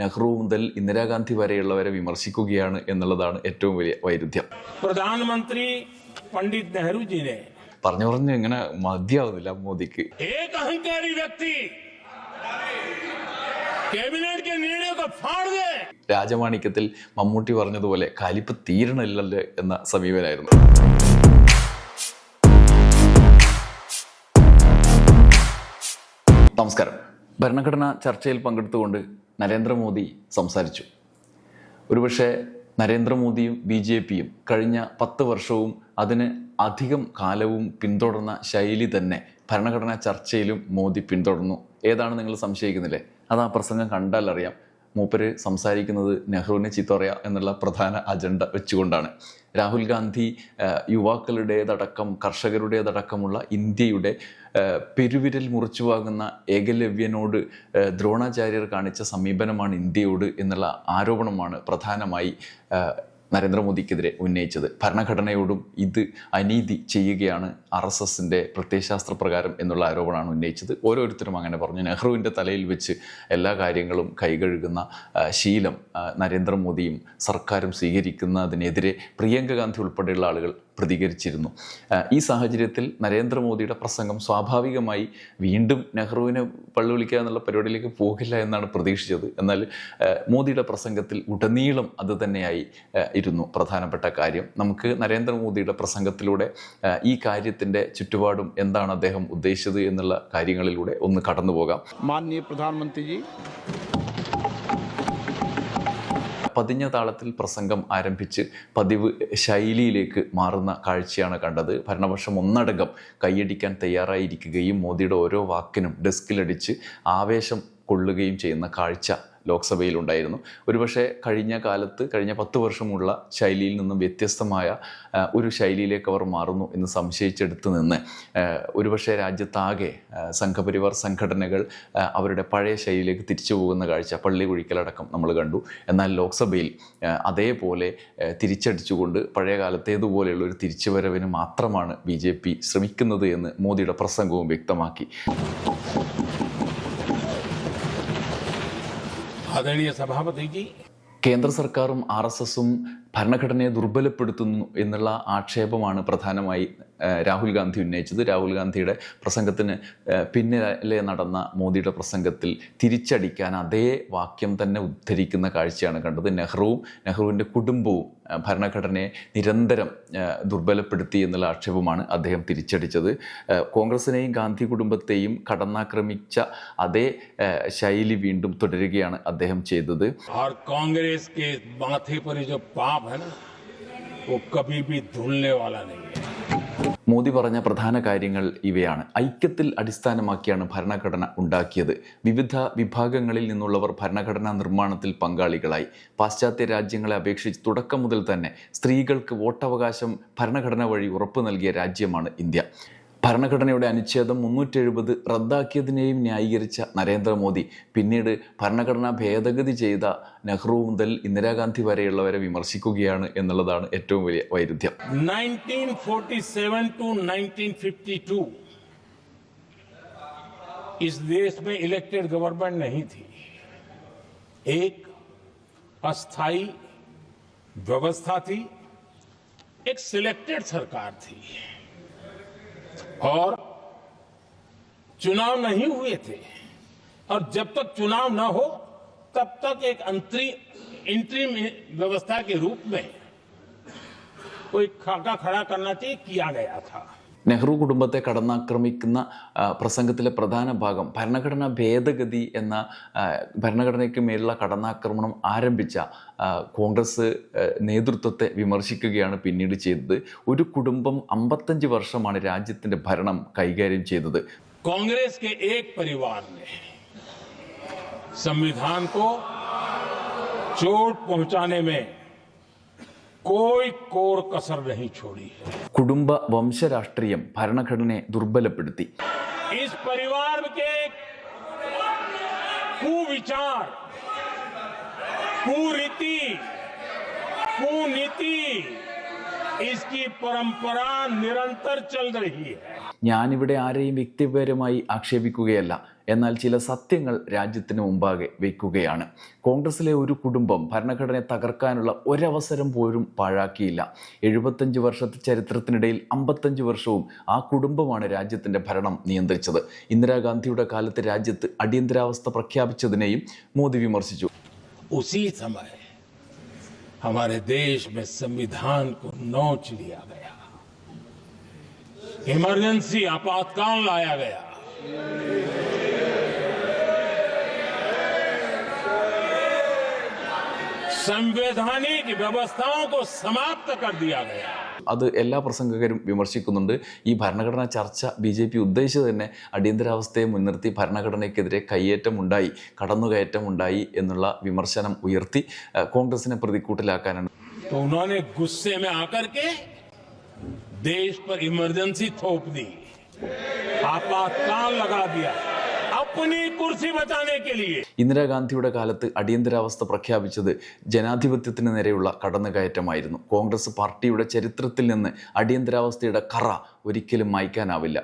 നെഹ്റു മുതൽ ഇന്ദിരാഗാന്ധി വരെയുള്ളവരെ വിമർശിക്കുകയാണ് എന്നുള്ളതാണ് ഏറ്റവും വലിയ വൈരുദ്ധ്യം. പ്രധാനമന്ത്രി പണ്ഡിറ്റ് നെഹ്റുജിനെ പറഞ്ഞു പറഞ്ഞു ഇങ്ങനെ മതിയാവുന്നില്ല മോദിക്ക്. അഹങ്കാരി വ്യക്തി രാജമാണിക്യത്തിൽ മമ്മൂട്ടി പറഞ്ഞതുപോലെ കാലിപ്പ് തീരണില്ലല്ലേ എന്ന സമീപനായിരുന്നു. നമസ്കാരം. ഭരണഘടനാ ചർച്ചയിൽ പങ്കെടുത്തുകൊണ്ട് നരേന്ദ്രമോദി സംസാരിച്ചു. ഒരുപക്ഷെ നരേന്ദ്രമോദിയും ബി ജെ പിയും കഴിഞ്ഞ പത്ത് വർഷവും അതിന് അധികം കാലവും പിന്തുടർന്ന ശൈലി തന്നെ ഭരണഘടനാ ചർച്ചയിലും മോദി പിന്തുടർന്നു. ഏതാണ് നിങ്ങൾ സംശയിക്കുന്നില്ലേ? അത് ആ പ്രസംഗം കണ്ടാൽ അറിയാം. മൂപ്പര് സംസാരിക്കുന്നത് നെഹ്റുവിനെ ചീത്ത എന്നുള്ള പ്രധാന അജണ്ട വെച്ചുകൊണ്ടാണ്. രാഹുൽ ഗാന്ധി യുവാക്കളുടേതടക്കം കർഷകരുടേതടക്കമുള്ള ഇന്ത്യയുടെ പെരുവിരൽ മുറിച്ചു വാങ്ങുന്ന ഏകലവ്യനോട് ദ്രോണാചാര്യർ കാണിച്ച സമീപനമാണ് ഇന്ത്യയോട് എന്നുള്ള ആരോപണമാണ് പ്രധാനമായി നരേന്ദ്രമോദിക്കെതിരെ ഉന്നയിച്ചത്. ഭരണഘടനയോടും ഇത് അനീതി ചെയ്യുകയാണ് ആർ എസ് എസിന്റെ പ്രത്യയശാസ്ത്ര പ്രകാരം എന്നുള്ള ആരോപണമാണ് ഉന്നയിച്ചത്. ഓരോരുത്തരും അങ്ങനെ പറഞ്ഞു. നെഹ്റുവിന്റെ തലയിൽ വെച്ച് എല്ലാ കാര്യങ്ങളും കൈകഴുകുന്ന ശീലം നരേന്ദ്രമോദിയും സർക്കാരും സ്വീകരിക്കുന്നതിനെതിരെ പ്രിയങ്ക ഗാന്ധി ഉൾപ്പെടെയുള്ള ആളുകൾ പ്രതികരിച്ചിരുന്നു. ഈ സാഹചര്യത്തിൽ നരേന്ദ്രമോദിയുടെ പ്രസംഗം സ്വാഭാവികമായി വീണ്ടും നെഹ്റുവിനെ പള്ളിവിളിക്കുക എന്നുള്ള പരിപാടിയിലേക്ക് പോകില്ല എന്നാണ് പ്രതീക്ഷിച്ചത്. എന്നാൽ മോദിയുടെ പ്രസംഗത്തിൽ ഉടനീളം അത് തന്നെയായി ഇരുന്നു. പ്രധാനപ്പെട്ട കാര്യം നമുക്ക് നരേന്ദ്രമോദിയുടെ പ്രസംഗത്തിലൂടെ ഈ കാര്യത്തിന്റെ ചുറ്റുപാടും എന്താണ് അദ്ദേഹം ഉദ്ദേശിച്ചത് എന്നുള്ള കാര്യങ്ങളിലൂടെ ഒന്ന് കടന്നു പോകാം മാന്യ പ്രധാനമന്ത്രിജി പതിഞ്ഞ താളത്തിൽ പ്രസംഗം ആരംഭിച്ച് പതിവ് ശൈലിയിലേക്ക് മാറുന്ന കാഴ്ചയാണ് കണ്ടത്. ഭരണപക്ഷം ഒന്നടങ്കം കൈയടിക്കാൻ തയ്യാറായിരിക്കുകയും മോദിയുടെ ഓരോ വാക്കിനും ഡെസ്കിലടിച്ച് ആവേശം കൊള്ളുകയും ചെയ്യുന്ന കാഴ്ച ലോക്സഭയിലുണ്ടായിരുന്നു. ഒരുപക്ഷെ കഴിഞ്ഞ കാലത്ത് കഴിഞ്ഞ പത്ത് വർഷമുള്ള ശൈലിയിൽ നിന്നും വ്യത്യസ്തമായ ഒരു ശൈലിയിലേക്ക് അവർ മാറുന്നു എന്ന് സംശയിച്ചെടുത്ത് നിന്ന് ഒരുപക്ഷെ രാജ്യത്താകെ സംഘപരിവാർ സംഘടനകൾ അവരുടെ പഴയ ശൈലിയിലേക്ക് തിരിച്ചു പോകുന്ന കാഴ്ച പള്ളി കുഴിക്കലടക്കം നമ്മൾ കണ്ടു. എന്നാൽ ലോക്സഭയിൽ അതേപോലെ തിരിച്ചടിച്ചുകൊണ്ട് പഴയ കാലത്തേതുപോലെയുള്ള ഒരു തിരിച്ചുവരവിന് മാത്രമാണ് ബി ജെ പി ശ്രമിക്കുന്നത് എന്ന് മോദിയുടെ പ്രസംഗവും വ്യക്തമാക്കി. ആദരണീയ സഭാപതിജി. കേന്ദ്ര സർക്കാരും ആർ എസ് എസും ഭരണഘടനയെ ദുർബലപ്പെടുത്തുന്നു എന്നുള്ള ആക്ഷേപമാണ് പ്രധാനമായി രാഹുൽ ഗാന്ധി ഉന്നയിച്ചത്. രാഹുൽ ഗാന്ധിയുടെ പ്രസംഗത്തിന് പിന്നിലെ നടന്ന മോദിയുടെ പ്രസംഗത്തിൽ തിരിച്ചടിക്കാൻ അതേ വാക്യം തന്നെ ഉദ്ധരിക്കുന്ന കാഴ്ചയാണ് കണ്ടത്. നെഹ്റുവും നെഹ്റുവിന്റെ കുടുംബവും ഭരണഘടനയെ നിരന്തരം ആ, ദുർബലപ്പെടുത്തി എന്നുള്ള ആക്ഷേപമാണ് അദ്ദേഹം തിരിച്ചടിച്ചത് ആ, കോൺഗ്രസിനെയും ഗാന്ധി കുടുംബത്തെയും കടന്നാക്രമിച്ച അതേ ആ, ശൈലി വീണ്ടും തുടരുകയാണ് അദ്ദേഹം ചെയ്തത് और कांग्रेस के माथे पर ये जो पाप है ना वो कभी भी धुलने वाला नहीं है മോദി പറഞ്ഞ പ്രധാന കാര്യങ്ങൾ ഇവയാണ്. ഐക്യത്തിൽ അടിസ്ഥാനമാക്കിയാണ് ഭരണഘടന ഉണ്ടാക്കിയത്. വിവിധ വിഭാഗങ്ങളിൽ നിന്നുള്ളവർ ഭരണഘടനാ നിർമ്മാണത്തിൽ പങ്കാളികളായി. പാശ്ചാത്യ രാജ്യങ്ങളെ അപേക്ഷിച്ച് തുടക്കം മുതൽ തന്നെ സ്ത്രീകൾക്ക് വോട്ടവകാശം ഭരണഘടന വഴി ഉറപ്പു നൽകിയ രാജ്യമാണ് ഇന്ത്യ. ഭരണഘടനയുടെ അനുച്ഛേദം മുന്നൂറ്റി എഴുപത് റദ്ദാക്കിയതിനെയും ന്യായീകരിച്ച നരേന്ദ്രമോദി പിന്നീട് ഭരണഘടന ഭേദഗതി ചെയ്ത നെഹ്റു മുതൽ ഇന്ദിരാഗാന്ധി വരെയുള്ളവരെ വിമർശിക്കുകയാണ് എന്നുള്ളതാണ് ഏറ്റവും വലിയ വൈരുദ്ധ്യം 1947 टू 1952 इस देश में इलेक्टेड गवर्नमेंट नहीं थी एक अस्थाई व्यवस्था थी एक सिलेक्टेड सरकार थी और चुनाव नहीं हुए थे। और जब तक चुनाव न हो, तब तक एक अंतरी इंट्री व्यवस्था के रूप में कोई खाका खड़ा करना चाहिए, किया गया था। നെഹ്റു കുടുംബത്തെ കടന്നാക്രമിക്കുന്ന ആ, പ്രസംഗത്തിലെ പ്രധാന ഭാഗം ഭരണഘടനാ ഭേദഗതി എന്ന ആ, ഭരണഘടനയ്ക്ക് മേലുള്ള കടന്നാക്രമണം ആരംഭിച്ച ആ, കോൺഗ്രസ് ആ, നേതൃത്വത്തെ വിമർശിക്കുകയാണ് പിന്നീട് ചെയ്തത് ഒരു കുടുംബം അമ്പത്തഞ്ച് വർഷമാണ് രാജ്യത്തിൻ്റെ ഭരണം കൈകാര്യം ചെയ്തത് कांग्रेस के एक परिवार ने संविधान को चोट पहुंचाने में കുടുംബ വംശരാഷ്ട്രീയം ഭരണഘടനയെ ദുർബലപ്പെടുത്തി. കുവിചാർ കുരീതി കുനീതി ഞാനിവിടെ ആരെയും വ്യക്തിപരമായി ആക്ഷേപിക്കുകയല്ല. എന്നാൽ ചില സത്യങ്ങൾ രാജ്യത്തിന് മുമ്പാകെ വയ്ക്കുകയാണ് കോൺഗ്രസിലെ ഒരു കുടുംബം ഭരണഘടനയെ തകർക്കാനുള്ള ഒരവസരം പോലും പാഴാക്കിയില്ല എഴുപത്തഞ്ച് വർഷത്തെ ചരിത്രത്തിനിടയിൽ അമ്പത്തഞ്ച് വർഷവും ആ കുടുംബമാണ് രാജ്യത്തിൻ്റെ ഭരണം നിയന്ത്രിച്ചത് ഇന്ദിരാഗാന്ധിയുടെ കാലത്ത് രാജ്യത്ത് അടിയന്തരാവസ്ഥ പ്രഖ്യാപിച്ചതിനെയും മോദി വിമർശിച്ചു उसी समय हमारे देश में संविधान को नोच लिया गया इमरजेंसी आपातकाल लाया गया संवैधानिक व्यवस्थाओं को समाप्त कर दिया गया അത് എല്ലാ പ്രസംഗകരും വിമർശിക്കുന്നുണ്ട് ഈ ഭരണഘടനാ ചർച്ച ബി ജെ പി ഉദ്ദേശിച്ചത് തന്നെ അടിയന്തരാവസ്ഥയെ മുൻനിർത്തി ഭരണഘടനയ്ക്കെതിരെ കയ്യേറ്റം ഉണ്ടായി കടന്നുകയറ്റം ഉണ്ടായി എന്നുള്ള വിമർശനം ഉയർത്തി ഏഹ്, കോൺഗ്രസിനെ പ്രതിക്കൂട്ടിലാക്കാനാണ് तो उन्होंने गुस्से में आकर के देश पर इमरजेंसी थोप दी आपातकाल लगा दिया ഇന്ദിരാഗാന്ധിയുടെ കാലത്ത് അടിയന്തരാവസ്ഥ പ്രഖ്യാപിച്ചത് ജനാധിപത്യത്തിന് നേരെയുള്ള കടന്നുകയറ്റമായിരുന്നു. കോൺഗ്രസ് പാർട്ടിയുടെ ചരിത്രത്തിൽ നിന്ന് അടിയന്തരാവസ്ഥയുടെ കറ ഒരിക്കലും മായ്ക്കാനാവില്ല.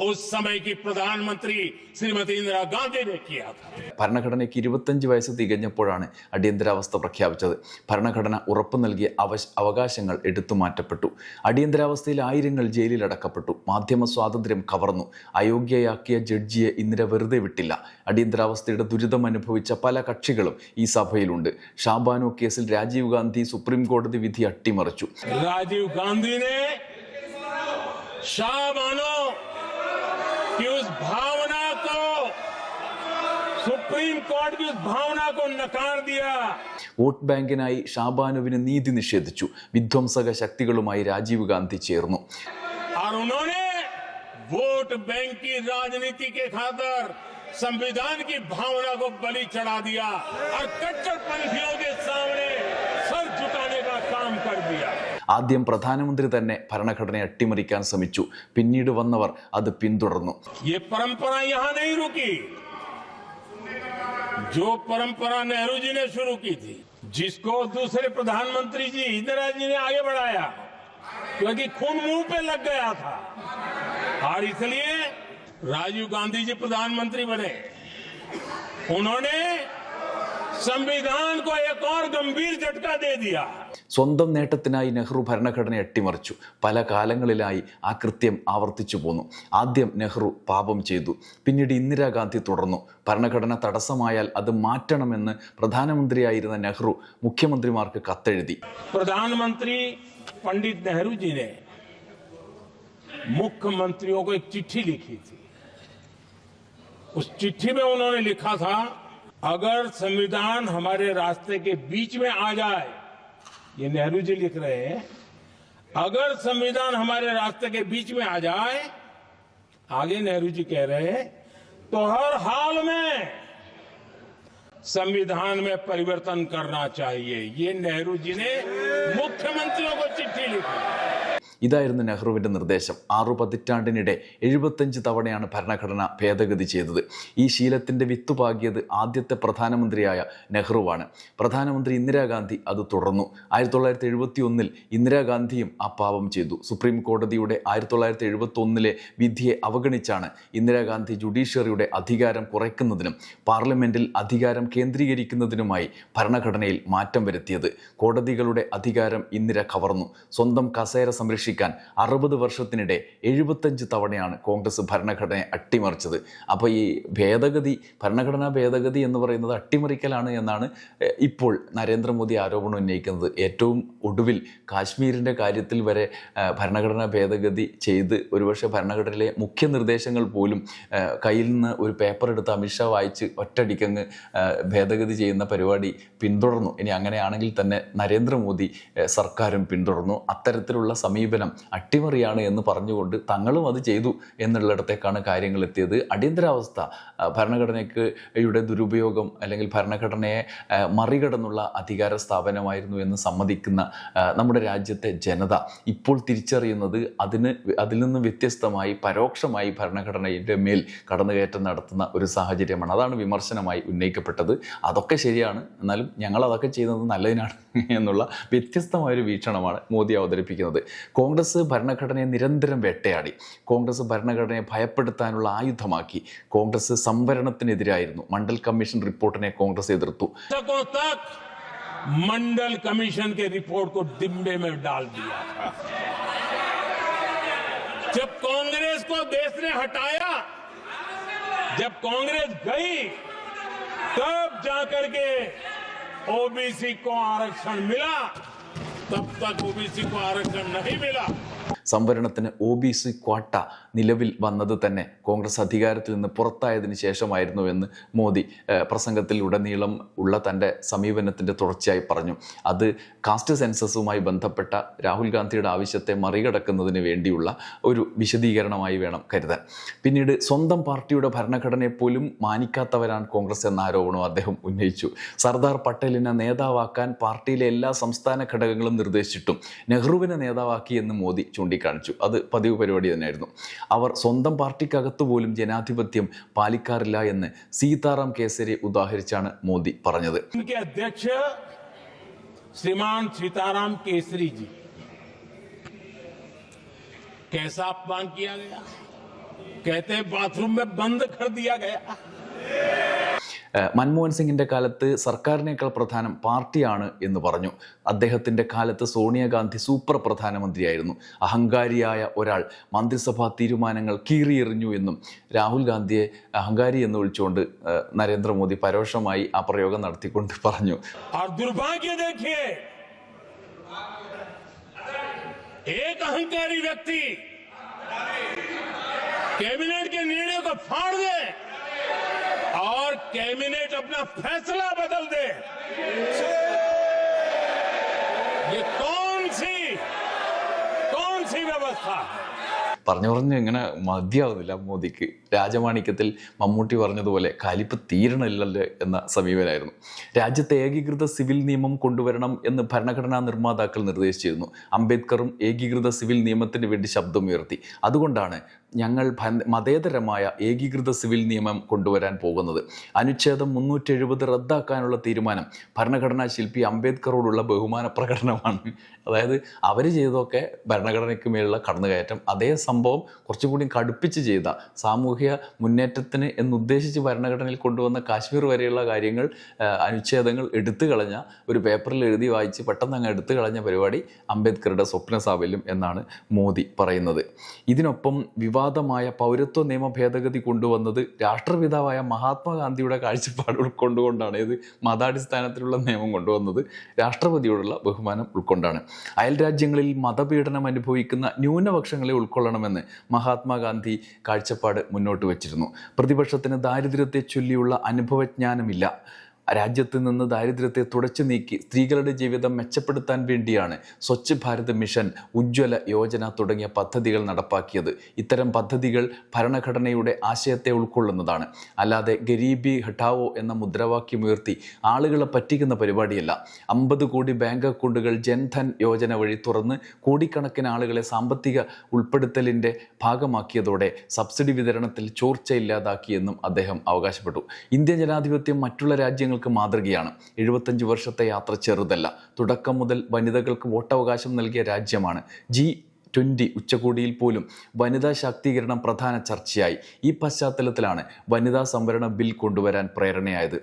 उस समय की प्रधानमंत्री श्रीमती इंदिरा गांधी ने किया था ഭരണഘടനയ്ക്ക് ഇരുപത്തഞ്ച് വയസ്സ് തികഞ്ഞപ്പോഴാണ് അടിയന്തരാവസ്ഥ പ്രഖ്യാപിച്ചത് ഭരണഘടന ഉറപ്പു നൽകിയ അവശ അവകാശങ്ങൾ എടുത്തു മാറ്റപ്പെട്ടു അടിയന്തരാവസ്ഥയിൽ ആയിരങ്ങൾ ജയിലിൽ അടക്കപ്പെട്ടു മാധ്യമ സ്വാതന്ത്ര്യം കവർന്നു അയോഗ്യയാക്കിയ ജഡ്ജിയെ ഇന്ദിര വെറുതെ വിട്ടില്ല അടിയന്തരാവസ്ഥയുടെ ദുരിതം അനുഭവിച്ച പല കക്ഷികളും ഈ സഭയിലുണ്ട് ഷാബാനോ കേസിൽ രാജീവ് ഗാന്ധി സുപ്രീം കോടതി വിധി അട്ടിമറിച്ചു राजीव गांधी ने शाह मानो कि उस भावना को सुप्रीम कोर्ट की उस भावना को नकार दिया വോട്ട് ബാങ്കിനായി ഷാബാനുവിന് നീതി നിഷേധിച്ചു വിധ്വംസക ശക്തികളുമായി രാജീവ് ഗാന്ധി ചേർന്നു और उन्होंने वोट बैंक की राजनीति के खातर संविधान ആദ്യം പ്രധാനമന്ത്രി തന്നെ ഭരണഘടനയെ അട്ടിമറിക്കാൻ ശ്രമിച്ചു പിന്നീട് വന്നവർ അത് പിന്തുടർന്നു ये परंपरा यहां नहीं रुकी जो परंपरा नेहरू जी ने शुरू की थी जिसको दूसरे प्रधानमंत्री जी इंदिरा जी ने आगे बढ़ाया क्योंकि खून मुंह पे लग गया था और इसलिए राजीव गांधी जी प्रधानमंत्री बने उन्होंने संविधान को एक और गंभीर झटका दे दिया സ്വന്തം നേട്ടത്തിനായി നെഹ്റു ഭരണഘടനയെ അട്ടിമറിച്ചു പല കാലങ്ങളിലായി ആ കൃത്യം ആവർത്തിച്ചു പോന്നു ആദ്യം നെഹ്റു പാപം ചെയ്തു പിന്നീട് ഇന്ദിരാഗാന്ധി തുടർന്നു ഭരണഘടന തടസ്സമായാൽ അത് മാറ്റണമെന്ന് പ്രധാനമന്ത്രിയായിരുന്ന നെഹ്റു മുഖ്യമന്ത്രിമാർക്ക് കത്തെഴുതി प्रधानमंत्री पंडित नेहरू जी ने मुख्यमंत्रियों को एक चिट्ठी लिखी थी उस चिट्ठी में उन्होंने लिखा था अगर संविधान हमारे रास्ते के बीच में आ जाए ये नेहरू जी लिख रहे हैं, अगर संविधान हमारे रास्ते के बीच में आ जाए, आगे नेहरू जी कह रहे हैं तो हर हाल में संविधान में परिवर्तन करना चाहिए। ये नेहरू जी ने मुख्यमंत्रियों को चिट्ठी लिखी। ഇതായിരുന്നു നെഹ്റുവിന്റെ നിർദ്ദേശം. ആറു പതിറ്റാണ്ടിനിടെ എഴുപത്തഞ്ച് തവണയാണ് ഭരണഘടന ഭേദഗതി ചെയ്തത്. ഈ ശീലത്തിന്റെ വിത്തുപാകിയത് ആദ്യത്തെ പ്രധാനമന്ത്രിയായ നെഹ്റുവാണ്. പ്രധാനമന്ത്രി ഇന്ദിരാഗാന്ധി അത് തുടർന്നു. ആയിരത്തി തൊള്ളായിരത്തി എഴുപത്തി ഒന്നിൽ ഇന്ദിരാഗാന്ധിയും ആ പാപം ചെയ്തു. സുപ്രീം കോടതിയുടെ ആയിരത്തി തൊള്ളായിരത്തി എഴുപത്തി ഒന്നിലെ വിധിയെ അവഗണിച്ചാണ് ഇന്ദിരാഗാന്ധി ജുഡീഷ്യറിയുടെ അധികാരം കുറയ്ക്കുന്നതിനും പാർലമെന്റിൽ അധികാരം കേന്ദ്രീകരിക്കുന്നതിനുമായി ഭരണഘടനയിൽ മാറ്റം വരുത്തിയത്. കോടതികളുടെ അധികാരം ഇന്ദിര കവർന്നു. സ്വന്തം കസേര സംരക്ഷിക്കാൻ അറുപത് വർഷത്തിനിടെ എഴുപത്തഞ്ച് തവണയാണ് കോൺഗ്രസ് ഭരണഘടനയെ അട്ടിമറിച്ചത്. അപ്പോൾ ഈ ഭേദഗതി ഭരണഘടനാ ഭേദഗതി എന്ന് പറയുന്നത് അട്ടിമറിക്കലാണ് എന്നാണ് ഇപ്പോൾ നരേന്ദ്രമോദി ആരോപണം ഉന്നയിക്കുന്നത്. ഏറ്റവും ഒടുവിൽ കാശ്മീരിന്റെ കാര്യത്തിൽ വരെ ഭരണഘടനാ ഭേദഗതി ചെയ്ത് ഒരുപക്ഷെ ഭരണഘടനയിലെ മുഖ്യ നിർദ്ദേശങ്ങൾ പോലും കയ്യിൽ നിന്ന് ഒരു പേപ്പർ എടുത്ത് അമിത്ഷാ വായിച്ച് ഒറ്റടിക്കങ്ങ് ഭേദഗതി ചെയ്യുന്ന പരിപാടി പിന്തുടർന്നു. ഇനി അങ്ങനെയാണെങ്കിൽ തന്നെ നരേന്ദ്രമോദി സർക്കാരും പിന്തുടർന്നു. അത്തരത്തിലുള്ള സമീപനം അട്ടിമറിയാണ് എന്ന് പറഞ്ഞുകൊണ്ട് തങ്ങളും അത് ചെയ്തു എന്നുള്ളിടത്തേക്കാണ് കാര്യങ്ങൾ എത്തിയത്. അടിയന്തരാവസ്ഥ ഭരണഘടനയ്ക്ക് യുടെ ദുരുപയോഗം അല്ലെങ്കിൽ ഭരണഘടനയെ മറികടന്നുള്ള അധികാര സ്ഥാപനമായിരുന്നു എന്ന് സമ്മതിക്കുന്ന നമ്മുടെ രാജ്യത്തെ ജനത ഇപ്പോൾ തിരിച്ചറിയുന്നത് അതിന് അതിൽ നിന്ന് വ്യത്യസ്തമായി പരോക്ഷമായി ഭരണഘടനയുടെ മേൽ കടന്നുകയറ്റം നടത്തുന്ന ഒരു സാഹചര്യമാണ്. അതാണ് വിമർശനമായി ഉന്നയിക്കപ്പെട്ടത്. അതൊക്കെ ശരിയാണ്. എന്നാലും ഞങ്ങൾ അതൊക്കെ ചെയ്യുന്നത് നല്ലതിനാണ്. എന്നുള്ള വ്യത്യസ്തമായൊരു വീക്ഷണമാണ് മോദി അവതരിപ്പിക്കുന്നത് കോൺഗ്രസ് ഭരണഘടനയെ നിരന്തരം വേട്ടയാടി കോൺഗ്രസ് ഭരണഘടനയെ ഭയപ്പെടുത്താനുള്ള ആയുധമാക്കി കോൺഗ്രസ് സംവരണത്തിനെതിരായിരുന്നു മണ്ഡൽ കമ്മീഷൻ റിപ്പോർട്ടിനെ കോൺഗ്രസ് എതിർത്തു दशकों तक मंडल कमीशन के रिपोर्ट को डिब्बे में डाल दिया था जब कांग्रेस को देश ने हटाया जब कांग्रेस गई तब जाकर के ओबीसी को आरक्षण मिला तब तक ओबीसी को आरक्षण नहीं मिला। സംവരണത്തിന് ഒ ബി സി ക്വാട്ട നിലവിൽ വന്നത് തന്നെ കോൺഗ്രസ് അധികാരത്തിൽ നിന്ന് പുറത്തായതിനു ശേഷമായിരുന്നു എന്ന് മോദി പ്രസംഗത്തിൽ ഉടനീളം ഉള്ള തന്റെ സമീപനത്തിന്റെ തുടർച്ചയായി പറഞ്ഞു. അത് കാസ്റ്റ് സെൻസസുമായി ബന്ധപ്പെട്ട രാഹുൽ ഗാന്ധിയുടെ ആവശ്യത്തെ മറികടക്കുന്നതിന് വേണ്ടിയുള്ള ഒരു വിശദീകരണമായി വേണം കരുതാൻ. പിന്നീട് സ്വന്തം പാർട്ടിയുടെ ഭരണഘടനയെ പോലും മാനിക്കാത്തവരാണ് കോൺഗ്രസ് എന്ന ആരോപണം അദ്ദേഹം ഉന്നയിച്ചു. സർദാർ പട്ടേലിനെ നേതാവാക്കാൻ പാർട്ടിയിലെ എല്ലാ സംസ്ഥാന ഘടകങ്ങളും നിർദ്ദേശിച്ചിട്ടും നെഹ്റുവിനെ നേതാവാക്കി എന്ന് മോദി ചൂണ്ടിക്കാണിച്ചു അത് പതിവ് പരിപാടി തന്നെയായിരുന്നു അവർ സ്വന്തം പാർട്ടിക്കകത്ത് പോലും ജനാധിപത്യം പാലിക്കാറില്ല എന്ന് സീതാറാം കേസരി ഉദാഹരിച്ചാണ് മോദി പറഞ്ഞത് उनके अध्यक्ष श्रीमान सीताराम केसरी जी कैसा अपमान किया गया कहते हैं बाथरूम में बंद कर दिया गया ഏഹ് മൻമോഹൻ സിംഗിൻ്റെ കാലത്ത് സർക്കാരിനേക്കാൾ പ്രധാനം പാർട്ടിയാണ് എന്ന് പറഞ്ഞു അദ്ദേഹത്തിൻ്റെ കാലത്ത് സോണിയാഗാന്ധി സൂപ്പർ പ്രധാനമന്ത്രിയായിരുന്നു അഹങ്കാരിയായ ഒരാൾ മന്ത്രിസഭാ തീരുമാനങ്ങൾ കീറിയെറിഞ്ഞു എന്നും രാഹുൽ ഗാന്ധിയെ അഹങ്കാരി എന്ന് വിളിച്ചുകൊണ്ട് ഏഹ് നരേന്ദ്രമോദി പരോക്ഷമായി ആ പ്രയോഗം നടത്തിക്കൊണ്ട് പറഞ്ഞു और दुर्भाग्य देखिए एक अहंकारी व्यक्ति कैबिनेट के निर्णय को फाड़ दे और कैबिनेट अपना फैसला बदल दे ये कौन सी कौन सी व्यवस्था है പറഞ്ഞു പറഞ്ഞ് ഇങ്ങനെ മതിയാവുന്നില്ല മോദിക്ക് രാജമാണിക്യത്തിൽ മമ്മൂട്ടി പറഞ്ഞതുപോലെ കലിപ്പ് തീരണമില്ലല്ലോ എന്ന സമീപനായിരുന്നു രാജ്യത്തെ ഏകീകൃത സിവിൽ നിയമം കൊണ്ടുവരണം എന്ന് ഭരണഘടനാ നിർമ്മാതാക്കൾ നിർദ്ദേശിച്ചിരുന്നു അംബേദ്കറും ഏകീകൃത സിവിൽ നിയമത്തിന് വേണ്ടി ശബ്ദമുയർത്തി അതുകൊണ്ടാണ് ഞങ്ങൾ മതേതരമായ ഏകീകൃത സിവിൽ നിയമം കൊണ്ടുവരാൻ പോകുന്നത്. അനുച്ഛേദം മുന്നൂറ്റി എഴുപത് റദ്ദാക്കാനുള്ള തീരുമാനം ഭരണഘടനാ ശില്പി അംബേദ്കറോടുള്ള ബഹുമാന പ്രകടനമാണ്. അതായത് അവർ ചെയ്തതൊക്കെ ഭരണഘടനയ്ക്ക് മേലുള്ള കടന്നുകയറ്റം. അതേ സംഭവം കുറച്ചുകൂടി കടുപ്പിച്ച് ചെയ്ത സാമൂഹ്യ മുന്നേറ്റത്തിന് എന്നുദ്ദേശിച്ച് ഭരണഘടനയിൽ കൊണ്ടുവന്ന കാശ്മീർ വരെയുള്ള കാര്യങ്ങൾ അനുച്ഛേദങ്ങൾ എടുത്തു കളഞ്ഞ ഒരു പേപ്പറിൽ എഴുതി വായിച്ച് പെട്ടെന്ന് അങ്ങ് എടുത്തു കളഞ്ഞ പരിപാടി അംബേദ്കറുടെ സ്വപ്ന സാഫല്യം എന്നാണ് മോദി പറയുന്നത്. ഇതിനൊപ്പം വിവാദമായ പൗരത്വ നിയമ ഭേദഗതി കൊണ്ടുവന്നത് രാഷ്ട്രപിതാവായ മഹാത്മാഗാന്ധിയുടെ കാഴ്ചപ്പാട് ഉൾക്കൊണ്ടുകൊണ്ടാണ്. ഇത് മതാടിസ്ഥാനത്തിലുള്ള നിയമം കൊണ്ടുവന്നത്. രാഷ്ട്രപതിയോടുള്ള ബഹുമാനം ഉൾക്കൊണ്ടാണ്. അയൽ രാജ്യങ്ങളിൽ മതപീഡനം അനുഭവിക്കുന്ന ന്യൂനപക്ഷങ്ങളെ ഉൾക്കൊള്ളണമെന്ന് മഹാത്മാഗാന്ധി കാഴ്ചപ്പാട് മുന്നോട്ട് വച്ചിരുന്നു. പ്രതിപക്ഷത്തിന് ദാരിദ്ര്യത്തെ ചൊല്ലിയുള്ള അനുഭവജ്ഞാനമില്ല. രാജ്യത്ത് നിന്ന് ദാരിദ്ര്യത്തെ തുടച്ചു നീക്കി സ്ത്രീകളുടെ ജീവിതം മെച്ചപ്പെടുത്താൻ വേണ്ടിയാണ് സ്വച്ഛ് ഭാരത് മിഷൻ ഉജ്ജ്വല യോജന തുടങ്ങിയ പദ്ധതികൾ നടപ്പാക്കിയത്. ഇത്തരം പദ്ധതികൾ ഭരണഘടനയുടെ ആശയത്തെ ഉൾക്കൊള്ളുന്നതാണ്. അല്ലാതെ ഗരീബി ഹഠാവോ എന്ന മുദ്രാവാക്യം ഉയർത്തി ആളുകളെ പറ്റിക്കുന്ന പരിപാടിയല്ല. അമ്പത് കോടി ബാങ്ക് അക്കൗണ്ടുകൾ ജൻധൻ യോജന വഴി തുറന്ന് കോടിക്കണക്കിന് ആളുകളെ സാമ്പത്തിക ഉൾപ്പെടുത്തലിന്റെ ഭാഗമാക്കിയതോടെ സബ്സിഡി വിതരണത്തിൽ ചോർച്ച ഇല്ലാതാക്കിയെന്നും അദ്ദേഹം അവകാശപ്പെട്ടു. ഇന്ത്യൻ ജനാധിപത്യം മറ്റുള്ള രാജ്യങ്ങൾക്ക് മാതൃകയാണ്. എഴുപത്തഞ്ച് വർഷത്തെ യാത്ര ചെറുതല്ല. തുടക്കം മുതൽ വനിതകൾക്ക് വോട്ടവകാശം നൽകിയ രാജ്യമാണ്. ജി ട്വന്റി ഉച്ചകോടിയിൽ പോലും വനിതാ ശാക്തീകരണം പ്രധാന ചർച്ചയായി. ഈ പശ്ചാത്തലത്തിലാണ് വനിതാ സംവരണ ബിൽ കൊണ്ടുവരാൻ പ്രേരണയായത്.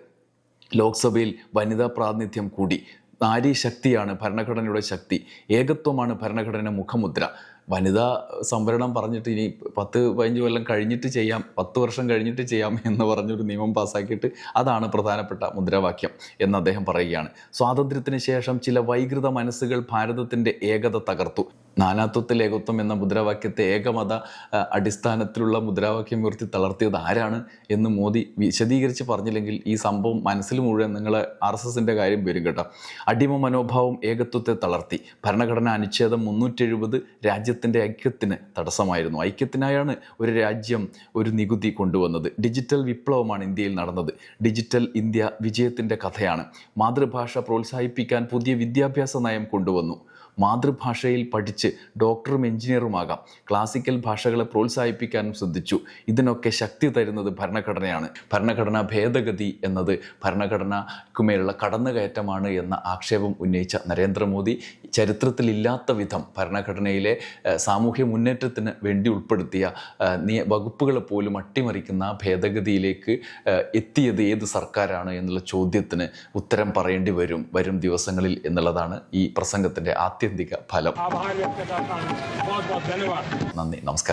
ലോക്സഭയിൽ വനിതാ പ്രാതിനിധ്യം കൂടി. നാരി ശക്തിയാണ് ഭരണഘടനയുടെ ശക്തി. ഏകത്വമാണ് ഭരണഘടന മുഖമുദ്ര. വനിതാ സംവരണം പറഞ്ഞിട്ട് ഇനി പത്ത് പതിനഞ്ച് കൊല്ലം കഴിഞ്ഞിട്ട് ചെയ്യാം പത്ത് വർഷം കഴിഞ്ഞിട്ട് ചെയ്യാം എന്ന് പറഞ്ഞൊരു നിയമം പാസ്സാക്കിയിട്ട് അതാണ് പ്രധാനപ്പെട്ട മുദ്രാവാക്യം എന്ന് അദ്ദേഹം പറയുകയാണ്. സ്വാതന്ത്ര്യത്തിന് ശേഷം ചില വൈകൃത മനസ്സുകൾ ഭാരതത്തിന്റെ ഏകത തകർത്തു. നാനാത്വത്തിൽ ഏകത്വം എന്ന മുദ്രാവാക്യത്തെ ഏകമത അടിസ്ഥാനത്തിലുള്ള മുദ്രാവാക്യം ഉയർത്തി തളർത്തിയത് ആരാണ് എന്ന് മോദി വിശദീകരിച്ച് പറഞ്ഞില്ലെങ്കിൽ ഈ സംഭവം മനസ്സിൽ മുഴുവൻ നിങ്ങൾ ആർ എസ് എസിന്റെ കാര്യം വരും കേട്ടോ. അടിമ മനോഭാവം ഏകത്വത്തെ തളർത്തി. ഭരണഘടന അനുച്ഛേദം മുന്നൂറ്റി എഴുപത് രാജ്യത്തിന്റെ ഐക്യത്തിന് തടസ്സമായിരുന്നു. ഐക്യത്തിനായാണ് ഒരു രാജ്യം ഒരു നികുതി കൊണ്ടുവന്നത്. ഡിജിറ്റൽ വിപ്ലവമാണ് ഇന്ത്യയിൽ നടന്നത്. ഡിജിറ്റൽ ഇന്ത്യ വിജയത്തിന്റെ കഥയാണ്. മാതൃഭാഷ പ്രോത്സാഹിപ്പിക്കാൻ പുതിയ വിദ്യാഭ്യാസ നയം കൊണ്ടുവന്നു. മാതൃഭാഷയിൽ പഠിച്ച് ഡോക്ടറും എഞ്ചിനീയറുമാകാം. ക്ലാസിക്കൽ ഭാഷകളെ പ്രോത്സാഹിപ്പിക്കാനും ശ്രദ്ധിച്ചു. ഇതിനൊക്കെ ശക്തി തരുന്നത് ഭരണഘടനയാണ്. ഭരണഘടനാ ഭേദഗതി എന്നത് ഭരണഘടനയ്ക്കുമേലുള്ള കടന്നുകയറ്റമാണ് എന്ന ആക്ഷേപം ഉന്നയിച്ച നരേന്ദ്രമോദി ചരിത്രത്തിലില്ലാത്ത വിധം ഭരണഘടനയിലെ സാമൂഹ്യ മുന്നേറ്റത്തിന് വേണ്ടി ഉൾപ്പെടുത്തിയ നിയ വകുപ്പുകളെ പോലും അട്ടിമറിക്കുന്ന ഭേദഗതിയിലേക്ക് എത്തിയത് ഏത് സർക്കാരാണ് എന്നുള്ള ചോദ്യത്തിന് ഉത്തരം പറയേണ്ടി വരും വരും ദിവസങ്ങളിൽ എന്നുള്ളതാണ് ഈ പ്രസംഗത്തിന്റെ ആത്യന്തിക ഫലം. നന്ദി. നമസ്കാരം.